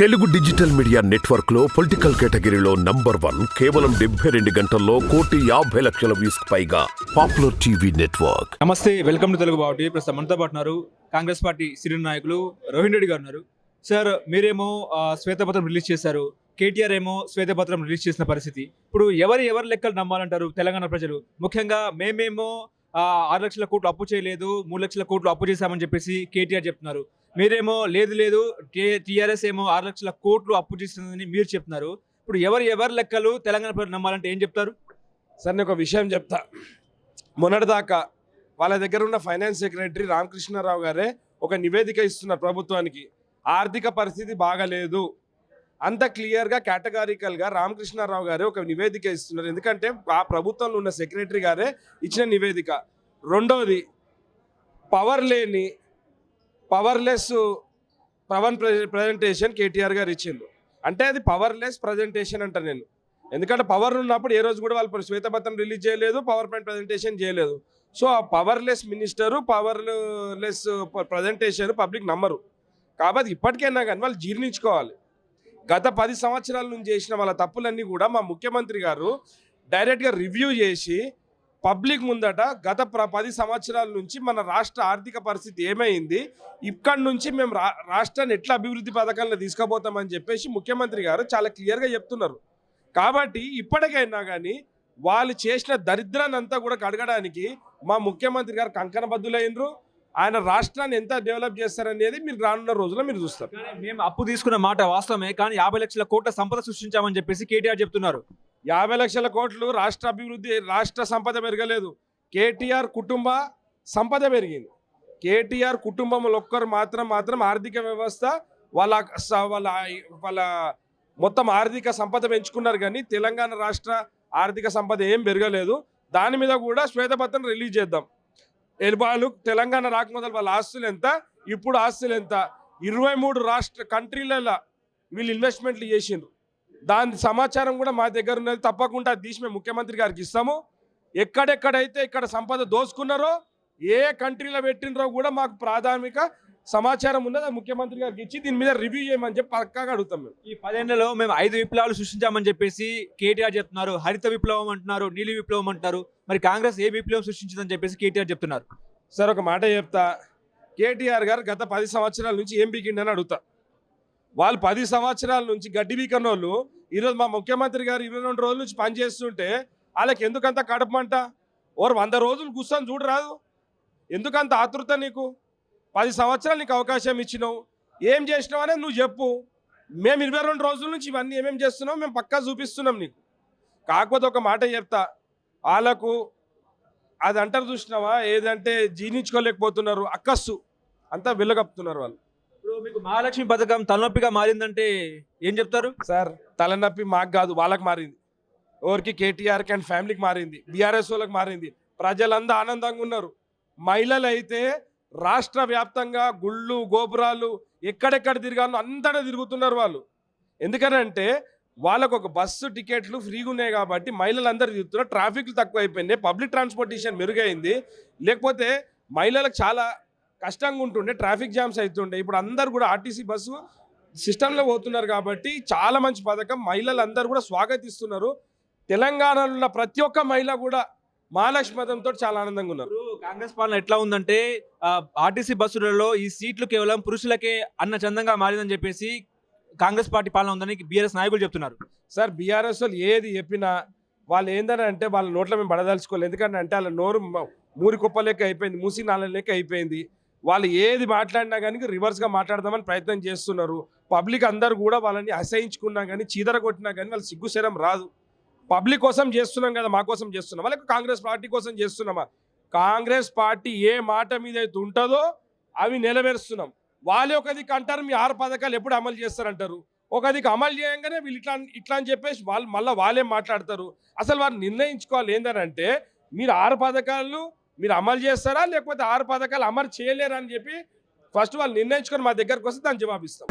Telugu digital media నెట్వర్క్లో political కేటగిరీలో number one కేవలం డెబ్బై రెండు గంటల్లో కోటి యాభై లక్షల వ్యూస్ పైగా పాపులర్ టీవీ నెట్వర్క్. నమస్తే వెల్కమ్ టు తెలుగు బావటి ప్రస్తుతం మనతో పాటు ఉన్నారు కాంగ్రెస్ పార్టీ సీనియర్ నాయకులు రోహిణ్ రెడ్డి గారు ఉన్నారు. సార్ మీరేమో శ్వేతపత్రం రిలీజ్ చేశారు. కేటీఆర్ ఏమో శ్వేతపత్రం రిలీజ్ చేసిన పరిస్థితి. ఇప్పుడు ఎవరు ఎవరి లెక్కలు నమ్మాలంటారు తెలంగాణ ప్రజలు? ముఖ్యంగా మేమేమో ఆరు లక్షల కోట్లు అప్పు చేయలేదు మూడు లక్షల కోట్లు అప్పు చేశామని చెప్పేసి కేటీఆర్ చెప్తున్నారు. మీరేమో లేదు లేదు టీఆర్ఎస్ ఏమో ఆరు లక్షల కోట్లు అప్పు చేస్తుందని మీరు చెప్తున్నారు. ఇప్పుడు ఎవరు ఎవరి లెక్కలు తెలంగాణ ప్రజలు నమ్మాలంటే ఏం చెప్తారు? సార్ నేను ఒక విషయం చెప్తా. మొన్నటిదాకా వాళ్ళ దగ్గర ఉన్న ఫైనాన్స్ సెక్రటరీ రామకృష్ణారావు గారే ఒక నివేదిక ఇస్తున్నారు ప్రభుత్వానికి. ఆర్థిక పరిస్థితి బాగలేదు. అంత క్లియర్గా కేటగారికల్గా రామకృష్ణారావు గారే ఒక నివేదిక ఇస్తున్నారు. ఎందుకంటే ఆ ప్రభుత్వంలో ఉన్న సెక్రటరీ గారే ఇచ్చిన నివేదిక. రెండవది పవర్ లేని పవర్లెస్ పవన్ ప్రజెంటేషన్ కేటీఆర్ గారు ఇచ్చిండు అంటే అది పవర్లెస్ ప్రజెంటేషన్ అంట నేను. ఎందుకంటే పవర్ ఉన్నప్పుడు ఏ రోజు కూడా వాళ్ళు శ్వేతపత్రం రిలీజ్ చేయలేదు పవర్ పాయింట్ ప్రజెంటేషన్ చేయలేదు. సో ఆ powerless minister powerless presentation public నమ్మరు. కాబట్టి ఇప్పటికైనా కానీ వాళ్ళు జీర్ణించుకోవాలి. గత పది సంవత్సరాల నుంచి చేసిన వాళ్ళ తప్పులన్నీ కూడా మా ముఖ్యమంత్రి గారు డైరెక్ట్గా రివ్యూ చేసి పబ్లిక్ ముందట గత ప్ర పది సంవత్సరాల నుంచి మన రాష్ట్ర ఆర్థిక పరిస్థితి ఏమైంది? ఇక్కడి నుంచి మేము రా రాష్ట్రాన్ని ఎట్లా అభివృద్ధి పథకాలను తీసుకుపోతామని చెప్పేసి ముఖ్యమంత్రి గారు చాలా క్లియర్గా చెప్తున్నారు. కాబట్టి ఇప్పటికైనా కానీ వాళ్ళు చేసిన దరిద్రాన్ని అంతా కూడా కడగడానికి మా ముఖ్యమంత్రి గారు కంకణబద్ధులైనరు ఆయన రాష్ట్రాన్ని ఎంత డెవలప్ చేస్తారనేది మీరు రానున్న రోజుల్లో మీరు చూస్తారు. మేము అప్పు తీసుకున్న మాట వాస్తవమే కానీ యాభై లక్షల కోట్ల సంపద సృష్టించామని చెప్పేసి కేటీఆర్ చెప్తున్నారు. యాభై లక్షల కోట్లు రాష్ట్ర అభివృద్ధి రాష్ట్ర సంపద పెరగలేదు. కేటీఆర్ కుటుంబ సంపద పెరిగింది. కేటీఆర్ కుటుంబంలో ఒక్కరు మాత్రం మాత్రం ఆర్థిక వ్యవస్థ వాళ్ళ స- వాళ్ళ వాళ్ళ మొత్తం ఆర్థిక సంపద పెంచుకున్నారు కానీ తెలంగాణ రాష్ట్ర ఆర్థిక సంపద ఏం పెరగలేదు. దాని మీద కూడా శ్వేతపత్రం రిలీజ్ చేద్దాం. వాళ్ళు తెలంగాణ రాకముదలు వాళ్ళ ఆస్తులు ఎంత ఇప్పుడు ఆస్తులు ఎంత? ఇరవై మూడు రాష్ట్ర కంట్రీలలో వీళ్ళు ఇన్వెస్ట్మెంట్లు చేసిండ్రు. దాని సమాచారం కూడా మా దగ్గర ఉన్నది. తప్పకుండా తీసి మేము ముఖ్యమంత్రి గారికి ఇస్తాము. ఎక్కడెక్కడైతే ఇక్కడ సంపద దోసుకున్నారో ఏ కంట్రీలో పెట్టినరో కూడా మాకు ప్రాథమిక సమాచారం ఉన్నది. ముఖ్యమంత్రి గారికి ఇచ్చి దీని మీద రివ్యూ చేయమని చెప్పి పక్కాగా అడుగుతాం మేము. ఈ పదేళ్ళలో మేము ఐదు విప్లవాలు సృష్టించామని చెప్పేసి కేటీఆర్ చెప్తున్నారు. హరిత విప్లవం అంటున్నారు నీలి విప్లవం అంటున్నారు. మరి కాంగ్రెస్ ఏ విప్లవం సృష్టించిందని చెప్పేసి కేటీఆర్ చెప్తున్నారు. సార్ ఒక మాట చెప్తా. కేటీఆర్ గారు గత పది సంవత్సరాల నుంచి ఏం బీకిండని అడుగుతా. వాళ్ళు పది సంవత్సరాల నుంచి గడ్డి బీకన్న వాళ్ళు ఈరోజు మా ముఖ్యమంత్రి గారు ఇరవై రెండు రోజుల నుంచి పనిచేస్తుంటే వాళ్ళకి ఎందుకంత కడపమంట ఓరు వంద రోజులు కూర్చొని చూడరాదు ఎందుకంత ఆతృత నీకు? పది సంవత్సరాలు నీకు అవకాశం ఇచ్చినావు. ఏం చేసినావు అనేది నువ్వు చెప్పు. మేము ఇరవై రెండు రోజుల నుంచి ఇవన్నీ ఏమేమి చేస్తున్నావు? మేము పక్కా చూపిస్తున్నాం నీకు. కాకపోతే ఒక మాట చెప్తా. వాళ్ళకు అది అంటారు చూసినావా? ఏదంటే జీర్ణించుకోలేకపోతున్నారు. అక్కస్సు. అంతా వెళ్ళగప్పుతున్నారు వాళ్ళు. మీకు మహాలక్ష్మి పథకం తలనొప్పిగా మారిందంటే ఏం చెప్తారు? సార్ తలనొప్పి మాకు కాదు వాళ్ళకి మారింది. ఎవరికి కేటీఆర్కి అండ్ ఫ్యామిలీకి మారింది బీఆర్ఎస్ వాళ్ళకి మారింది. ప్రజలందరూ ఆనందంగా ఉన్నారు. మహిళలు అయితే రాష్ట్ర వ్యాప్తంగా గుళ్ళు గోపురాలు ఎక్కడెక్కడ తిరిగాను అంతటా తిరుగుతున్నారు వాళ్ళు. ఎందుకనంటే వాళ్ళకు ఒక బస్సు టికెట్లు ఫ్రీగా ఉన్నాయి కాబట్టి మహిళలందరూ తిరుగుతున్నారు. ట్రాఫిక్లు తక్కువ అయిపోయింది పబ్లిక్ ట్రాన్స్పోర్టేషన్ మెరుగైంది. లేకపోతే మహిళలకు చాలా కష్టంగా ఉంటుండే ట్రాఫిక్ జామ్స్ అవుతుండే ఇప్పుడు అందరు కూడా ఆర్టీసీ బస్సు సిస్టంలో పోతున్నారు కాబట్టి చాలా మంచి పథకం. మహిళలు అందరూ కూడా స్వాగతిస్తున్నారు. తెలంగాణలో ఉన్న ప్రతి ఒక్క మహిళ కూడా మహాలక్ష్మి చాలా ఆనందంగా ఉన్నారు. కాంగ్రెస్ పాలన ఎట్లా ఉందంటే ఆర్టీసీ బస్సులలో ఈ సీట్లు కేవలం పురుషులకే అన్న చందంగా మారిందని చెప్పేసి కాంగ్రెస్ పార్టీ పాలన ఉందని బీఆర్ఎస్ నాయకులు చెప్తున్నారు. సార్ బీఆర్ఎస్ వాళ్ళు ఏది చెప్పినా వాళ్ళు ఏందని అంటే వాళ్ళ నోట్లో మేము పడదలుచుకోలేదు. ఎందుకంటే అంటే వాళ్ళ నోరు మూరి కుప్ప లెక్క అయిపోయింది మూసి నాల లెక్క అయిపోయింది. వాళ్ళు ఏది మాట్లాడినా కానీ రివర్స్గా మాట్లాడదామని ప్రయత్నం చేస్తున్నారు. పబ్లిక్ అందరు కూడా వాళ్ళని అసహించుకున్నా కానీ చీదర కొట్టినా కానీ వాళ్ళు సిగ్గుశరం రాదు. పబ్లిక్ కోసం చేస్తున్నాం కదా మా కోసం చేస్తున్నాం వాళ్ళకి కాంగ్రెస్ పార్టీ కోసం చేస్తున్నామా? కాంగ్రెస్ పార్టీ ఏ మాట మీద అయితే ఉంటుందో అవి నెరవేరుస్తున్నాం. వాళ్ళు ఒకదికి అంటారు మీ ఆరు పథకాలు ఎప్పుడు అమలు చేస్తారంటారు? ఒకదికి అమలు చేయంగానే వీళ్ళు ఇట్లా ఇట్లా అని చెప్పేసి వాళ్ళు మళ్ళీ వాళ్ళే మాట్లాడతారు. అసలు వారు నిర్ణయించుకోవాలి ఏంటంటే మీరు ఆరు పథకాలు మీరు అమలు చేస్తారా? లేకపోతే ఆరు పథకాలు అమలు చేయలేరా అని చెప్పి ఫస్ట్ వాళ్ళు నిర్ణయించుకొని మా దగ్గరకు వస్తే దాన్ని జవాబిస్తాం.